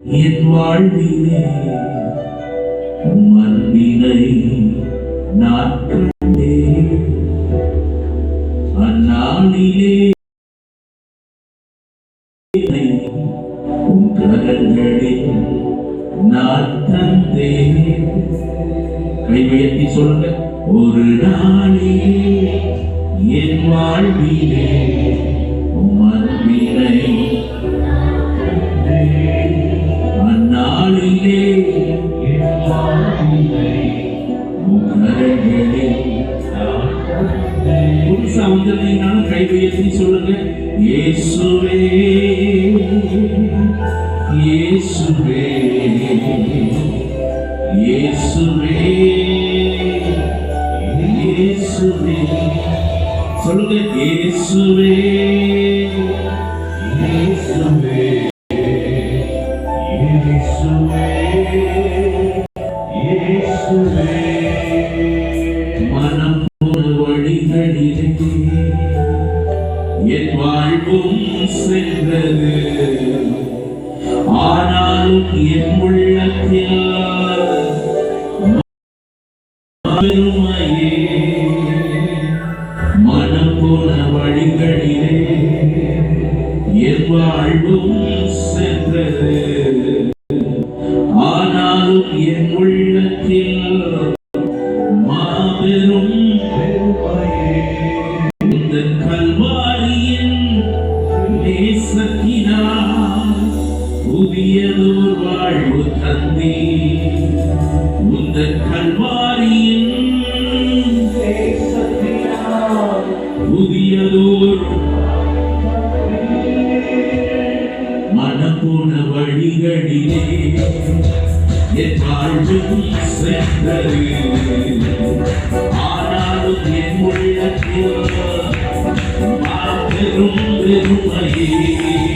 என் வாழ்விலே உம் அன்பினை அந்நாளிலே என்னை உம் கை உயர்த்தி சொல்லுங்க. ஒரு நாளிலே என் வாழ்விலே இயேசு புதுசா வந்திருந்தீங்கனாலும் கை உயர்த்தி சொல்லுங்க. இயேசுவே இயேசுவே இயேசுவே இயேசுவே. சொல்லுங்க இயேசுவே இயேசுவே இயேசுவே இயேசுவே. என் வாழ்வும் சென்றது. ஆனாலும் என் உள்ளத்தில் பெருமையே மனம் போன வழிகளிலே என் வாழ்வும் சென்றது. ஆனாலும் என் உள்ள புதியதோர் வாழ்வு தந்தே. உந்த கல்வாரியின் நேசத்தினால் புதியதோர் மனப்போன வழிகளிலே என் வாழ்வும் சென்றது ஆனாலும் என் உள்ளத்தில் பெருமையே.